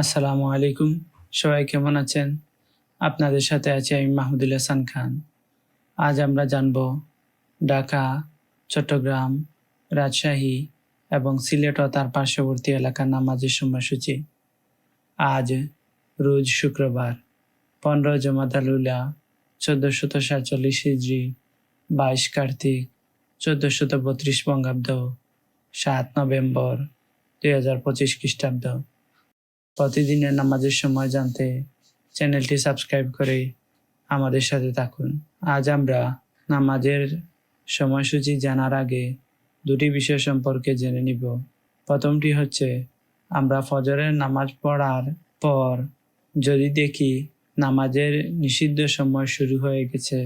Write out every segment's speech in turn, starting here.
আসসালামু আলাইকুম। সবাই কেমন আছেন? আপনাদের সাথে আছি আমি মাহমুদুল হাসান খান। আজ আমরা জানব ঢাকা, চট্টগ্রাম, রাজশাহী এবং সিলেট ও তার পার্শ্ববর্তী এলাকার নামাজের সময়সূচি। আজ রোজ শুক্রবার, পনেরো জমাদালুলা চোদ্দশত সাতচল্লিশ হিজড়ি বাইশ কার্তিক, চোদ্দশত বত্রিশ বঙ্গাব্দ, সাত নভেম্বর, দুই হাজার পঁচিশ খ্রিস্টাব্দ। প্রতিদিনের নামাজের সময় জানতে চ্যানেলটি সাবস্ক্রাইব করে আমাদের সাথে থাকুন। আজ আমরা নামাজের সময়সূচি জানার আগে দুটি বিষয় সম্পর্কে জেনে নিব। প্রথমটি হচ্ছে, আমরা ফজরের নামাজ পড়ার পর যদি দেখি নামাজের নিষিদ্ধ সময় শুরু হয়ে গেছে,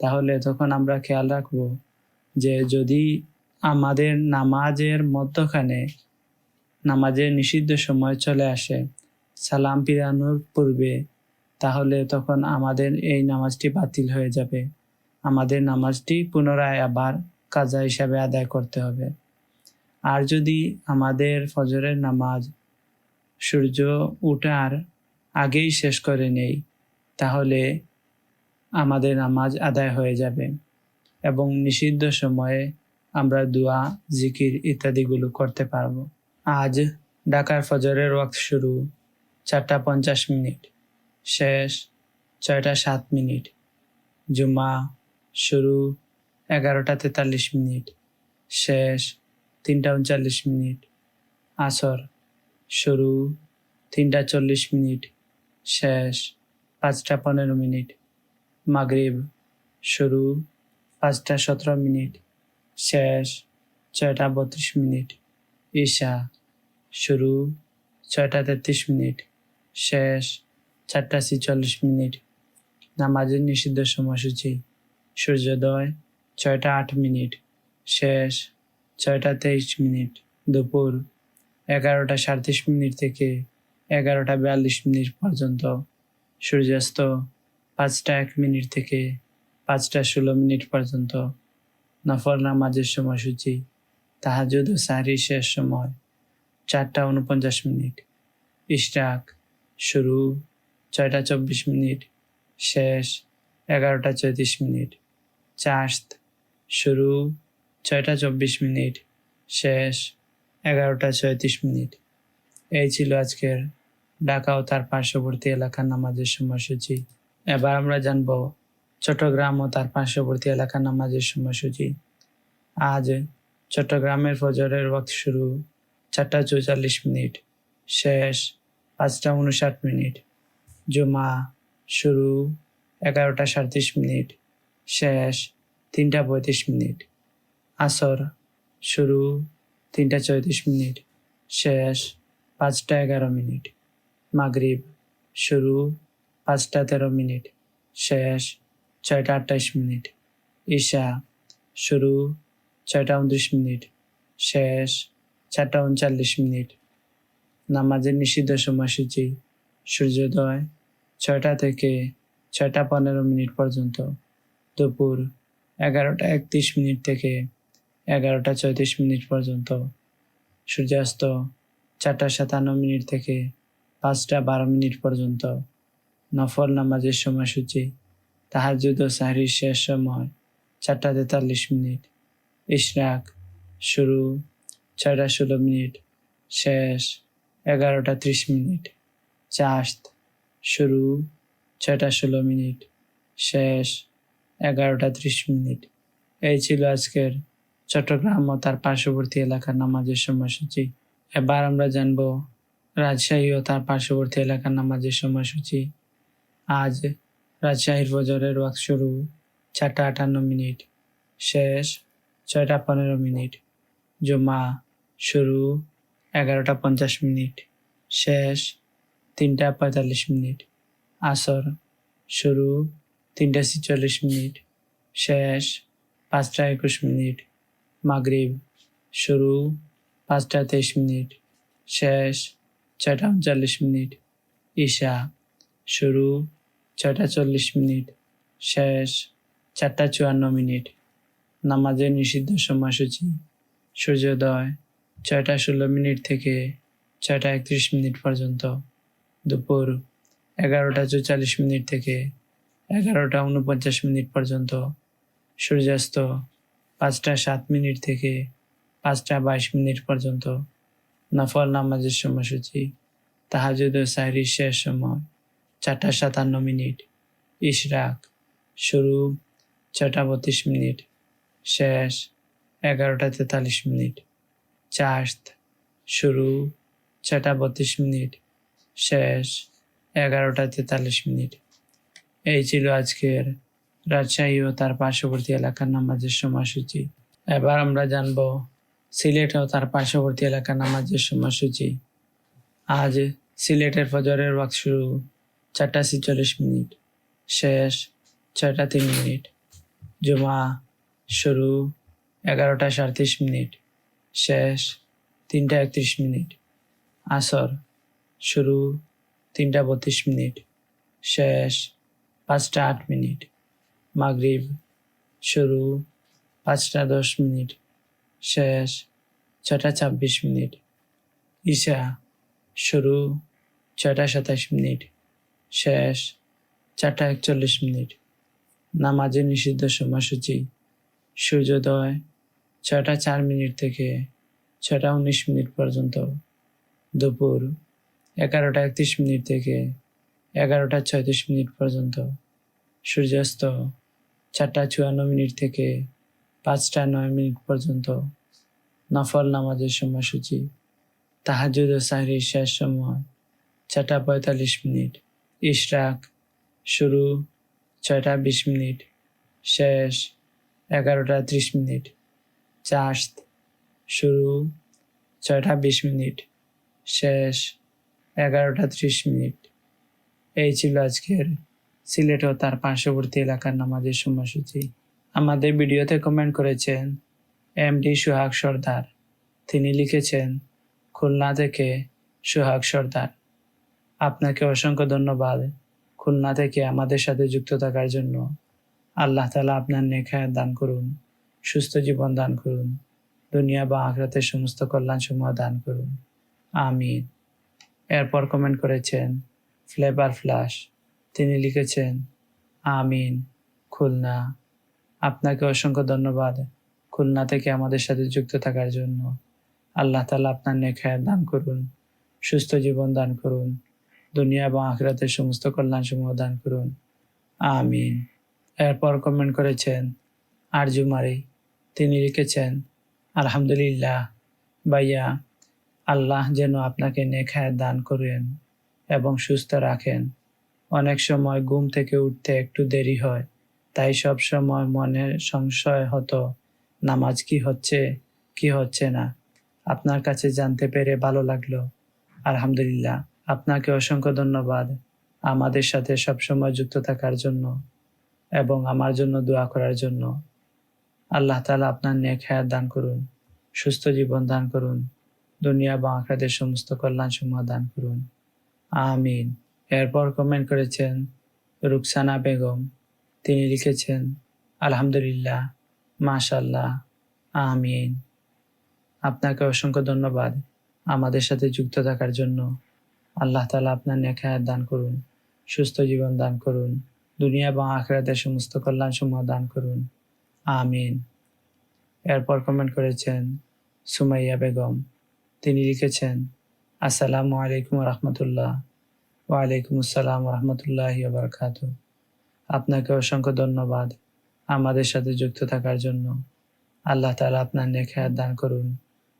তাহলে তখন আমরা খেয়াল রাখব যে যদি আমাদের নামাজের মধ্যখানে নামাজের নিষিদ্ধ সময় চলে আসে। সালাম পিরানোর পূর্বে, তাহলে তখন আমাদের এই নামাজটি বাতিল হয়ে যাবে। আমাদের নামাজটি পুনরায় আবার কাজা হিসাবে আদায় করতে হবে। আর যদি আমাদের ফজরের নামাজ সূর্য উঠার আগেই শেষ করে নেই, তাহলে আমাদের নামাজ আদায় হয়ে যাবে এবং নিষিদ্ধ সময়ে আমরা দোয়া, জিকির ইত্যাদিগুলো করতে পারব। আজ ঢাকার ফজরের ওয়াক্ত শুরু। চারটা পঞ্চাশ মিনিট। শেষ ছয়টা সাত মিনিট। জুমা শুরু এগারোটা তেতাল্লিশ মিনিট। শেষ তিনটা উনচল্লিশ মিনিট। আসর শুরু তিনটা চল্লিশ মিনিট। শেষ পাঁচটা পনেরো মিনিট। মাগরিব শুরু পাঁচটা সতেরো মিনিট। শেষ ছয়টা বত্রিশ মিনিট। ঈশা শুরু, ছয়টা তেত্রিশ মিনিট, শেষ, চারটা ছিচল্লিশ মিনিট। নামাজের নিষিদ্ধ সময়সূচি, সূর্যোদয়, ছয়টা আট মিনিট, শেষ, ছয়টা তেইশ মিনিট, দুপুর, এগারোটা সাঁত্রিশ মিনিট থেকে এগারোটা বিয়াল্লিশ মিনিট পর্যন্ত, সূর্যাস্ত, পাঁচটা এক মিনিট থেকে পাঁচটা ষোলো মিনিট পর্যন্ত। নফল নামাজের সময়সূচি, তাহাজুদ ও শেষ সময়। চারটা উনপঞ্চাশ মিনিট। ইশরাক, শুরু, ছয়টা চব্বিশ মিনিট, শেষ, এগারোটা চৌত্রিশ মিনিট চাস্ত শুরু, ছয়টা চব্বিশ মিনিট, শেষ, এগারোটা ছয়ত্রিশ মিনিট। এই ছিল আজকের ঢাকা ও তার পার্শ্ববর্তী এলাকার নামাজের সময়সূচি। এবার আমরা জানব চট্টগ্রাম ও তার পার্শ্ববর্তী এলাকার নামাজের সময়সূচি। আজ চট্টগ্রামের ফজরের ওয়াক্ত শুরু। চারটা চৌচল্লিশ মিনিট, শেষ পাঁচটা উনষাট মিনিট, জুমা শুরু এগারোটা সাঁত্রিশ মিনিট, শেষ তিনটা পঁয়ত্রিশ মিনিট, আসর শুরু তিনটা চৌত্রিশ মিনিট, শেষ পাঁচটা এগারো মিনিট, মাগরিব শুরু পাঁচটা তেরো মিনিট, শেষ ছয়টা আটাইশ মিনিট, ঈশা শুরু ছয়টা উনত্রিশ মিনিট, শেষ চারটা উনচল্লিশ মিনিট। নামাজের নিষিদ্ধ সময়সূচি, সূর্যোদয়, ছয়টা থেকে ছয়টা পনেরো মিনিট পর্যন্ত। দুপুর এগারোটা একত্রিশ মিনিট থেকে এগারোটা চৌত্রিশ মিনিট পর্যন্ত। সূর্যাস্ত চারটা সাতান্ন মিনিট থেকে পাঁচটা বারো মিনিট পর্যন্ত। নফল নামাজের সময়সূচি তাহাজুদ ও সাহরির শেষ সময় চারটা তেতাল্লিশ মিনিট। ইশরাক শুরু ছয়টা ষোলো মিনিট, শেষ এগারোটা ত্রিশ মিনিট, চাস্ত শুরু ছয়টা ষোলো মিনিট, শেষ এগারোটা ত্রিশ মিনিট। এই ছিল আজকের চট্টগ্রাম ও তার পার্শ্ববর্তী এলাকার নামাজের সময়সূচি। এবার আমরা জানব রাজশাহী ও তার পার্শ্ববর্তী এলাকার নামাজের সময়সূচি। আজ রাজশাহীর বজরের ওয়াক শুরু চারটা আটান্ন মিনিট, শেষ ছয়টা পনেরো মিনিট জুমা শুরু এগারোটা পঞ্চাশ মিনিট, শেষ তিনটা পঁয়তাল্লিশ মিনিট, আসর শুরু তিনটা ছিচল্লিশ মিনিট, শেষ পাঁচটা একুশ মিনিট, মাগরিব শুরু পাঁচটা তেইশ মিনিট, শেষ ছয়টা উনচল্লিশ মিনিট, ঈশা শুরু ছয়টা চল্লিশ মিনিট, শেষ চারটা চুয়ান্ন মিনিট, নামাজের নিষিদ্ধ সময়সূচি, সূর্যোদয় ছয়টা ষোলো মিনিট থেকে ছয়টা একত্রিশ মিনিট পর্যন্ত। দুপুর এগারোটা চৌচল্লিশ মিনিট থেকে এগারোটা উনপঞ্চাশ মিনিট পর্যন্ত। সূর্যাস্ত পাঁচটা সাত মিনিট থেকে পাঁচটা বাইশ মিনিট পর্যন্ত। নফল নামাজের সময়সূচি, তাহাজুদ ও শেষ সময়, চারটা সাতান্ন মিনিট। ইশরাক, শুরু ছটা বত্রিশ মিনিট, শেষ এগারোটা তেতাল্লিশ মিনিট। চার্ট শুরু ছটা বত্রিশ মিনিট, শেষ এগারোটা তেতাল্লিশ মিনিট। এই ছিল আজকের রাজশাহী ও তার পার্শ্ববর্তী এলাকার নামাজের সময়সূচি। এবার আমরা জানব সিলেট ও তার পার্শ্ববর্তী এলাকার নামাজের সময়সূচি। আজ সিলেটের ফজরের ওয়াক শুরু চারটা ছিচল্লিশ মিনিট, শেষ ছয়টা তিন মিনিট। জুমা শুরু এগারোটা সাঁত্রিশ মিনিট শেষ, তিনটা একত্রিশ মিনিট। আসর, শুরু, তিনটা বত্রিশ মিনিট। শেষ, পাঁচটা আট মিনিট। মাগরিব, শুরু, পাঁচটা দশ মিনিট। শেষ, ছটা ছাব্বিশ মিনিট। ঈশা শুরু ছয়টা সাতাশ মিনিট। শেষ, চারটা একচল্লিশ মিনিট। নামাজের নিষিদ্ধ সময়সূচি। সূর্যোদয় ছয়টা চার মিনিট থেকে ছয়টা উনিশ মিনিট পর্যন্ত। দুপুর এগারোটা একত্রিশ মিনিট থেকে এগারোটা ছয়ত্রিশ মিনিট পর্যন্ত। সূর্যাস্ত চারটা চুয়ান্ন মিনিট থেকে পাঁচটা নয় মিনিট পর্যন্ত। নফল নামাজের সময়সূচি। তাহাজুদ ও সাহরির শেষ সময় ছটা পঁয়তাল্লিশ মিনিট। ইশরাক শুরু ছয়টা বিশ মিনিট। শেষ এগারোটা ত্রিশ মিনিট। চার্ট শুরু ছয়টা বিশ মিনিট, শেষ এগারোটা ত্রিশ মিনিট। এই ছিল আজকের সিলেট ও তার পার্শ্ববর্তী এলাকার নামাজের সময়সূচি। আমাদের ভিডিওতে কমেন্ট করেছেন এম ডি সোহাগ সর্দার। তিনি লিখেছেন, খুলনা থেকে সোহাগ সর্দার। আপনাকে অসংখ্য ধন্যবাদ। খুলনা থেকে আমাদের সাথে যুক্ত থাকার জন্য আল্লাহ তালা আপনার নেখায় দান করুন। সুস্থ জীবন দান করুন। দুনিয়া বা আখরাতের সমস্ত কল্যাণ সমূহ দান করুন। আমিন। এরপর কমেন্ট করেছেন ফ্লেভার ফ্লাশ তিনি লিখেছেন, আমিন, খুলনা। আপনাকে অসংখ্য ধন্যবাদ খুলনা থেকে আমাদের সাথে যুক্ত থাকার জন্য। আল্লাহ তালা আপনার নেখায় দান করুন, সুস্থ জীবন দান করুন, দুনিয়া এবং আখরাতের সমস্ত কল্যাণ সমূহ দান করুন। আমিন। এরপর কমেন্ট করেছেন আরজুমারি তিনি লিখেছেন, আলহামদুলিল্লাহ, ভাইয়া, আল্লাহ যেন আপনাকে নেখায় দান করেন এবং সুস্থ রাখেন। অনেক সময় ঘুম থেকে উঠতে একটু দেরি হয়, তাই সব সময় মনে সংশয় হতো, নামাজ কি হচ্ছে কি হচ্ছে না। আপনার কাছে জানতে পেরে ভালো লাগল। আলহামদুলিল্লাহ, আপনাকে অসংখ্য ধন্যবাদ আমাদের সাথে সবসময় যুক্ত থাকার জন্য এবং আমার জন্য দোয়া করার জন্য। আল্লাহ তালা আপনার নেক হায়াত দান করুন, সুস্থ জীবন দান করুন, দুনিয়া বা আখরাদের সমস্ত কল্যাণ সমূহ দান করুন। আমিন। এরপর কমেন্ট করেছেন রুকসানা বেগম। তিনি লিখেছেন, আলহামদুলিল্লাহ মাশাল্লাহ আমিন। আপনাকে অসংখ্য ধন্যবাদ আমাদের সাথে যুক্ত থাকার জন্য। আল্লাহ তালা আপনার নেক নেখায়াত দান করুন, সুস্থ জীবন দান করুন, দুনিয়া এবং আখরাতের সমস্ত কল্যাণ সমূহ দান করুন। আমিন। এরপর কমেন্ট করেছেন সুমাইয়া বেগম। তিনি লিখেছেন, আসসালামু আলাইকুম রহমতুল্লাহ ওয়ালাইকুম আসসালাম রহমতুল্লাহ বারকাত আপনাকে অসংখ্য ধন্যবাদ আমাদের সাথে যুক্ত থাকার জন্য। আল্লাহ তালা আপনার নেখায়াত দান করুন,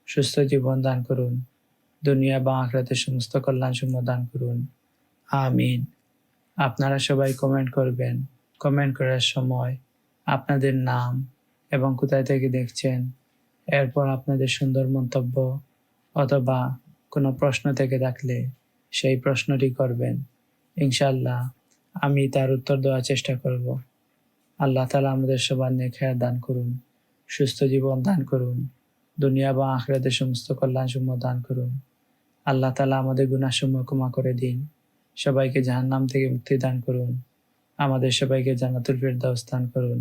সুস্থ জীবন দান করুন, দুনিয়া বা আখরাতের সমস্ত কল্যাণ সমূহ দান করুন। আমিন। আপনারা সবাই কমেন্ট করবেন। কমেন্ট করার সময় আপনাদের নাম এবং কোথায় থেকে দেখছেন, এরপর আপনাদের সুন্দর মন্তব্য অথবা কোনো প্রশ্ন থেকে থাকলে সেই প্রশ্নটি করবেন। ইনশাল্লাহ আমি তার উত্তর দেওয়ার চেষ্টা করব। আল্লাহ তালা আমাদের সবার নেখায়া দান করুন, সুস্থ জীবন দান করুন, দুনিয়া বা আখরাতের সমস্ত কল্যাণ সমূহ দান করুন। আল্লাহ তালা আমাদের গুণাসমূহ ক্ষমা করে দিন, সবাইকে জাহান্নাম থেকে মুক্তি দান করুন, আমাদের সবাইকে জান্নাতুল ফেরদাউস দান করুন।